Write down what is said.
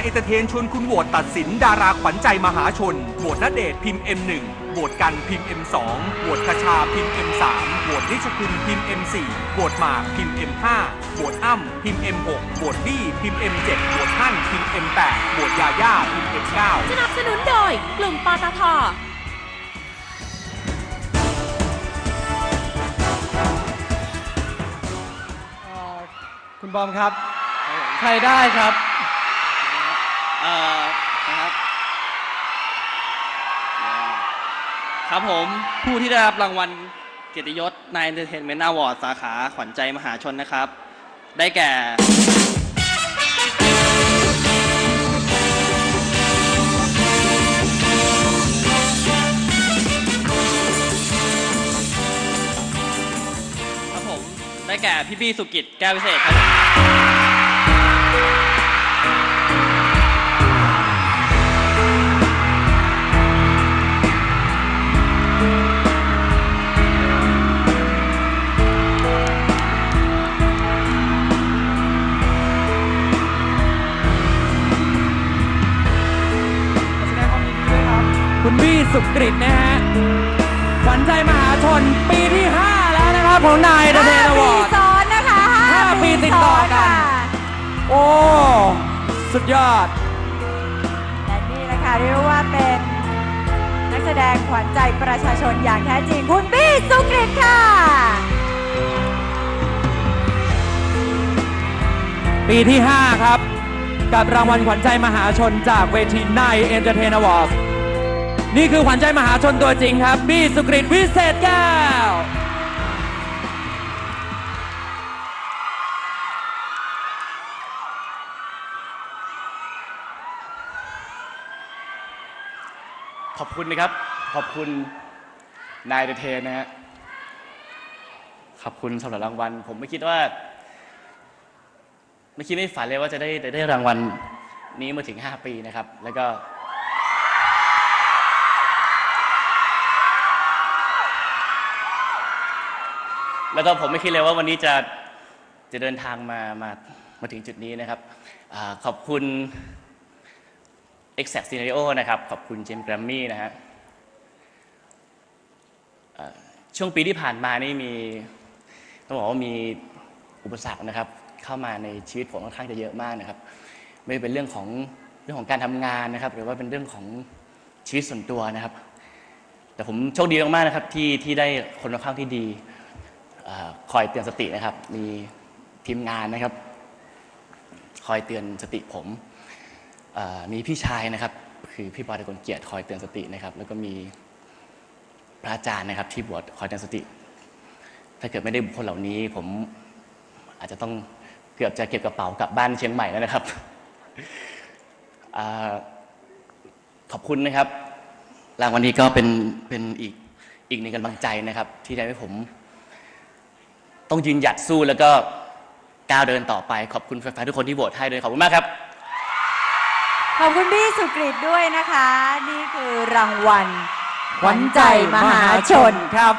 เอนเตอร์เทนชวนคุณโหวตตัดสินดาราขวัญใจมหาชน โหวตณเดชน์พิมพ์ M1 โหวตกันพิมพ์ M2 โหวตคชาพิมพ์ M3 โหวตนิชคุณพิมพ์ M4 โหวตหมากพิมพ์ M5 โหวตอ้ำพิมพ์ M6 โหวตบี้พิมพ์ M7 โหวตฮั่นพิมพ์ M8 โหวตยาย่าพิมพ์ M9 สนับสนุนโดยกลุ่มปตทเอ่อคุณบอมครับ ใครได้ครับ เอ่อนะครับครับผมผู้ที่ได้รับรางวัลเกียรติยศใน Entertainment Award สาขาขวัญใจมหาชนนะครับ ได้แก่ครับผมได้แก่พี่บี้สุกิจแก้ววิเศษครับ ครับคุณบี้สุกฤตนะฮะขวัญใจมหาชนปีที่ 5 แล้วนะครับของนายเดอะเทนอวอร์ดซ้อนนะคะห้าปีติดต่อกันค่ะโอ้ สุดยอด และนี่แหละค่ะเรียกว่าเป็นนักแสดงขวัญใจประชาชนอย่างแท้จริง คุณบี้สุกฤตค่ะ ปีที่ 5 ครับ กับรางวัลขวัญใจมหาชนจากเวทีนายเอนเตอร์เทนอวอร์ด นี่คือขวัญใจมหาชนตัวจริงครับ บี้สุกฤตวิเศษแก้ว ขอบคุณนะครับ ขอบคุณนายเดเทนนะฮะ ขอบคุณสำหรับรางวัล ผมไม่คิดว่า ไม่คิดไม่ฝันเลยว่าจะได้ได้ได้รางวัลนี้มาถึง 5 ปีนะครับ แล้วก็ แล้วก็ผมไม่คิดเลยว่าวันนี้จะจะเดินทางมามามาถึงจุดนี้นะครับอขอบคุณ Exact Scenario นะครับ ขอบคุณเจมส์แกรมมี่นะฮะช่วงปีที่ผ่านมานี่มีต้องบอกว่ามีอุปสรรคนะครับ เข้ามาในชีวิตผมค่อนข้างจะเยอะมากนะครับ ไม่ว่าเป็นเรื่องของเรื่องของการทำงานนะครับ หรือว่าเป็นเรื่องของชีวิตส่วนตัวนะครับ แต่ผมโชคดีมากๆนะครับที่ที่ได้คนรอบข้างที่ดี คอยเตือนสตินะครับ มีทีมงานนะครับ คอยเตือนสติผม มีพี่ชายนะครับ คือพี่บอยตะกลเกียรติคอยเตือนสตินะครับ แล้วก็มีพระอาจารย์นะครับ ที่บวชคอยเตือนสติ ถ้าเกิดไม่ได้บุคคลเหล่านี้ ผมอาจจะต้องเกือบจะเก็บกระเป๋ากลับบ้านเชียงใหม่แล้วนะครับอขอบคุณนะครับ รางวัลนี้ก็เป็นเป็นอีกอีกหนึ่งกำลังใจนะครับ ที่ทำให้ผม ต้องยืนหยัดสู้แล้วก็ก้าวเดินต่อไป ขอบคุณแฟนๆทุกคนที่โหวตให้ด้วยขอบคุณมากครับ ขอบคุณพี่สุกฤตด้วยนะคะ นี่คือรางวัลขวัญใจมหาชนครับ